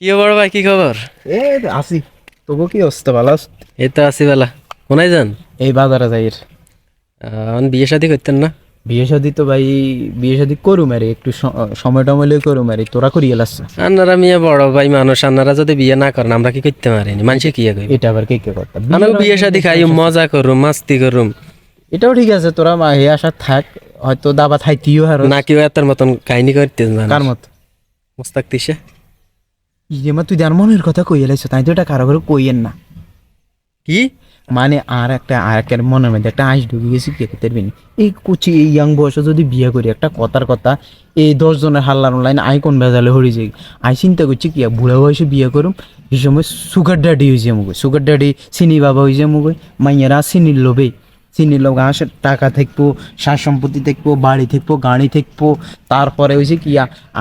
কি খবর ভাই কি খবর? এ আসি তোকে কি অবস্থা ভালো? এই তো আছি বেলা কোনায় যান? এই বাজারে যাইর বিয়ে শাদি করতেন না? বিয়ে শাদি তো ভাই বিয়ে শাদি করুম আরে একটু সময় টময় লই করুম আরে তোরা করিয়ে লাস। আপনারা মেয়ে বড় ভাই মানুষ আপনারা যদি বিয়ে না করেন আমরা কি করতে পারিনি মানুষে কি কইবে? এটা আবার কে কে করতাম আমরা বিয়ে শাদি খাই মজা করুম মাস্তি করুম। এটাও ঠিক আছে তোরা মা হে আশা থাক হয়তো দাবা থাইতিও আর না কেউ এত মতন কাহিনী করতে কার মত? মুস্তাক তিসে ইয়ে মা তুই যার মনের কথা কইয়ে লাইছ তাই তো এটা কারও করে কইয়েন না। কি? মানে আর একটা আর একটা মনের মধ্যে একটা আঁশ ঢুকে গেছি কে করতে পারবি এই কুচি এই ইয়াং বয়সে যদি বিয়ে করি একটা কথার কথা এই দশ জনের হাল্লার অনলাইন আই কোন ভেজালে হরি যাই। আই চিন্তা করছি কি বুড়া বয়সে বিয়ে করুম এই সময় সুগার ড্যাডি হয়েছে মুখ সুগার ড্যাডি চিনি বাবা হয়েছে মুখ মাইয়ারা চিনির লোভে চিনির লোক আসে টাকা থাকব সার সম্পত্তি থাকব বাড়ি থাকব গাড়ি থাকব। তারপরে হয়েছে কি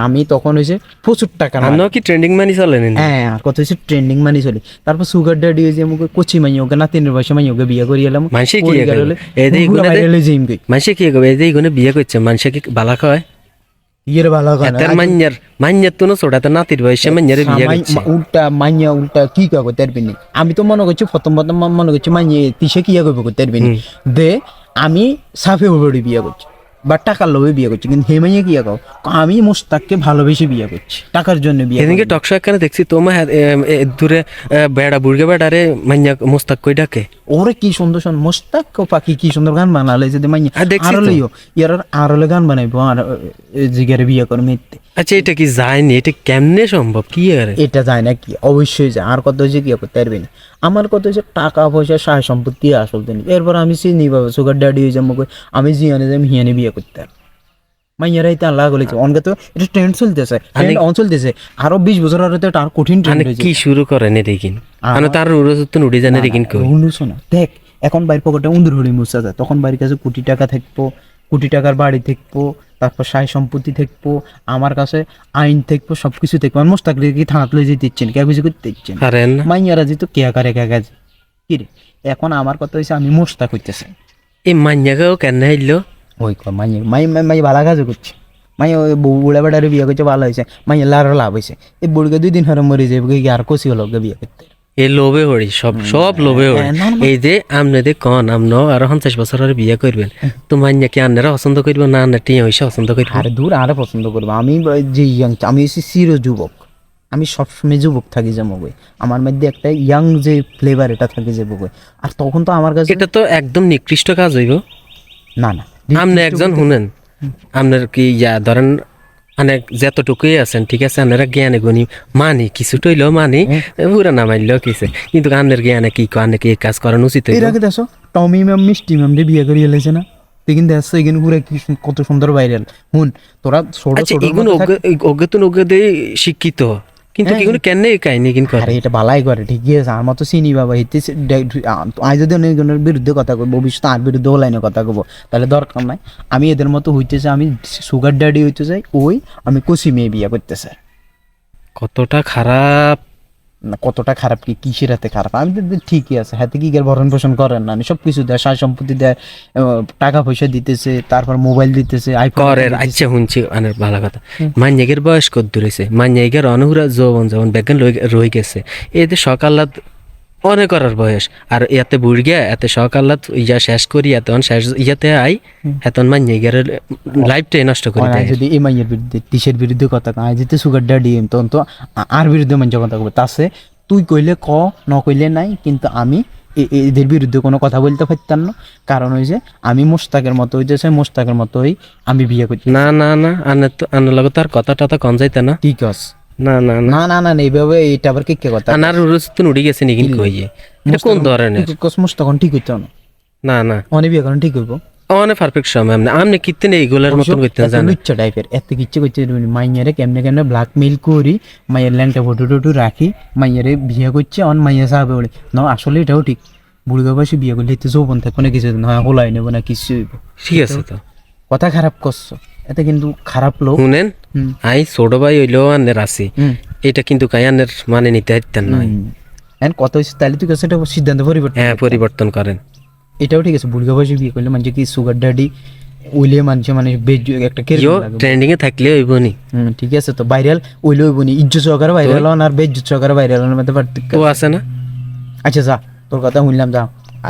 আমি তখন হয়েছে প্রচুর টাকা আপনার কি ট্রেন্ডিং মানি চলে হ্যাঁ আর কত হয়েছে ট্রেন্ডিং মানি চলে। তারপর সুগার ড্যাডি হয়েছে আমাকে কচি মাই ওকে না তিনের বয়সে মাই ওকে বিয়ে করিয়ে এলাম। মানুষে কি মানুষে কি। বিয়ে করছে মানুষে কি বালা কয় ইয়ের ভালো কথা এতের মান্যার মান্যার তো না ছোটাতে নাতির বয়সে মান্যারে বিয়ে করছে উল্টা উল্টা কি আমি তো মনে করছি প্রথম প্রথম মনে করছি মানিয়ে তিসে কি করতে পারবি দে আমি সাফে হবে বিয়ে করছি বা টাকার লোভে বিয়ে করছি কিন্তু হে মাইয়া কি কাও? আমি মোস্তাককে ভালোবেসে বিয়ে করছি টাকার জন্য বিয়ে এদিকে টকশো একখানে দেখছি তোমার দূরে বেড়া বুড়গে বেড়ারে মোস্তাক কই ডাকে? ওরে কি সুন্দর মোস্তাক পাখি কি সুন্দর গান বানালে যদি মাইয়া আর আরও লইও ইয়ার আরলে গান বানাইবো আর জিগারে বিয়ে করবে আচ্ছা এটা কি যায়নি? এটা কেমনে সম্ভব? কি আরে? এটা যায় না কি? অবশ্যই যায়। আর কত হয়েছে কি করতে পারবি না। আমার কত হয়েছে টাকা পয়সা সায় সম্পত্তি আসল দিন এরপর আমি চিনি বাবা সুগার ড্যাডি হয়ে যাব আমি জিয়ানে যাই হিয়ানে বিয়ে করতে। পারব মাইয়ারাই তো আল্লাহ বলেছে অনকে তো এটা ট্রেন্ড চলতেছে। ট্রেন্ড অন চলতেছে। আরও বিশ বছর আগে তো আর কঠিন ট্রেন্ড হয়েছে কি শুরু করেন মানে তার উড়ে উড়ে জানে শোনা দেখ এখন বাইর পকেটে উন্দুর হরি মুসা যায়। তখন বাড়ির কাছে কোটি টাকা কোটি টাকার বাড়ি থাকব তারপর সাই সম্পত্তি থাকব আমার কাছে আইন থাকব সব কিছু থাকব। আর মোস্তাক কি থানাত লই যেতে ইচ্ছেন কে কিছু করতে ইচ্ছেন পারেন না। মাইয়ারা যেত কে করে কে কাজ কি রে? এখন আমার কথা হয়েছে আমি মোস্তাক হইতেছে। এই মান্যাকেও কেন হইল? ওই মাই মাই মাই ভালো কাজ করছে। মাই ওই বুড়া বেড়ারে বিয়ে করছে ভালো হয়েছে। মাই লারও লাভ হয়েছে। এই বুড়িকে দুই দিন হরে মরে যাবে আর কষি হলো বিয়ে করতে? এই লোভে হরি সব সব লোভে হরি। হ্যাঁ, না। এই যে যে কন আপনি আরও পঞ্চাশ বছর আর বিয়ে করবেন। তো মান্যা কি আন্নারা পছন্দ করব না আন্না টিয়া হইসা পছন্দ করব? আরে দূর আরে পছন্দ করব। আমি যে ইয়াং আমি হচ্ছি চির যুবক। আমি সবসময় যুবক থাকি যে মগে আমার মধ্যে একটা ইয়াং যে ফ্লেভার এটা থাকে যে বগে আর তখন তো আমার কাছে এটা তো একদম নিকৃষ্ট কাজ হইব। না না। আপনি একজন শুনেন আপনার কি ইয়া ধরেন অনেক যতটুকুই আছেন ঠিক আছে? আপনারা জ্ঞানে গুণী। মানি কিছুটা হইলেও মানি পুরা না মানলেও কিছু। কিন্তু আপনার জ্ঞানে কি কো আপনি কি কাজ করানো উচিত এর আগে দেখো টমি ম্যাম মিষ্টি ম্যাম দিয়ে বিয়ে করিয়ে এলেছে না? কিন্তু দেখছ এখানে পুরো কি কত সুন্দর ভাইরাল হুন তোরা ছোট আচ্ছা ছোট এগুলো অজ্ঞাতন অজ্ঞাতে শিক্ষিত। কিন্তু কি কোনো কেন কাহিনী কিন্তু আরে এটা বালাই করে ঠিকই আছে। আমার তো চিনি বাবা হিতে আজ যদি অনেকজনের বিরুদ্ধে কথা কই ভবিষ্যতে আর বিরুদ্ধে লাইনে কথা কব তাহলে দরকার নাই। আমি এদের মতো হইতেছে আমি সুগার ড্যাডি হইতে চাই ওই আমি কুসি মেয়ে বিয়ে করতে চাই কতটা খারাপ কতটা খারাপ কি কিসের হাতে খারাপ? আমি তো ঠিকই আছে হাতে কি ভরণ পোষণ করেন না? সব কিছু দেয় সার সম্পত্তি দেয় টাকা পয়সা দিতেছে তারপর মোবাইল দিতেছে আইফোন করের আচ্ছা শুনছি অনেক ভালো কথা। মান্যাগের বয়স কত দূরেছে মান্যাগের অনুহুরা যৌবন যৌবন বেগান রয়ে গেছে। এতে সকালাত অনেক করার বয়স। আর ইয়াতে বুড় গিয়া এতে সকালাত ইয়া শেষ করি এত শেষ ইয়াতে আই এতন মান্যাগের লাইফটাই নষ্ট করে দেয়। যদি এই মাইয়ের বিরুদ্ধে তিসের বিরুদ্ধে কথা কয়? যদি সুগার ড্যাডি তখন তো আর বিরুদ্ধে মানুষ কথা কবে তাছে তুই কইলে ক ন কইলে নাই কিন্তু আমি এদের বিরুদ্ধে কোনো কথা বলতে পারতাম না। কারণ ওই যে আমি মোস্তাকের মতো হইতেছে মোস্তাকের মতোই আমি বিয়ে করছি না না না আনে তো আনার লগত তার কথা টথা কন যাইতে না। ঠিক আছে। না না না। না না না না, এইভাবে এটা আবার কে কে কথা আনার উড়ে উড়ে গেছে নাকি কইয়ে এটা কোন ধরনের? তুই কস মোস্তাকন ঠিক হইতো না। না না। অনেক বিয়ে করেন ঠিক হইব। পারফেক্ট সময় কিতেন এইগুলোর মতন করতে এত জানেন লুচ্চা টাইপের এত কিচ্ছে করছে মাইয়ারে কেমনে কেমনে ব্ল্যাকমেইল করি মাইয়ের ল্যাংটা ফটো টটো রাখি মাইয়ারে বিয়ে করছে অন মাইয়া সাহাবে বলে না আসলে এটাও ঠিক। বুড়ি বাবাসী বিয়ে করলে এতে যৌবন থাকবে না কিছু হয় হোলাই নেব না কিছু ঠিক আছে তো। কথা খারাপ করছ। এতে কিন্তু খারাপ লোক শুনেন। আই ছোট ভাই হইলেও আনের আছি। এটা কিন্তু কায়ানের মানে নিতে হাইতেন নয় এখন কত হয়েছে তাহলে তুই কাছে সিদ্ধান্ত পরিবর্তন হ্যাঁ পরিবর্তন করেন। এটাও ঠিক আছে বুড়ি বাবাসী বিয়ে করলে মানে কি সুগার ড্যাডি ওইলে মানুষে মানে বেজ একটা কের ট্রেন্ডিং এ থাকলে হইব নি হুম ঠিক আছে তো ভাইরাল ওইলে হইব নি ইজ্জত সহকারে ভাইরাল হন আর বেজ্জত সহকারে ভাইরাল হন মধ্যে পার্থক্য ও আছে না? আচ্ছা যা তোর কথা শুনলাম যা।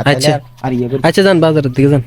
আচ্ছা। আর- আর ইয়ে আচ্ছা যান বাজারের দিকে যান।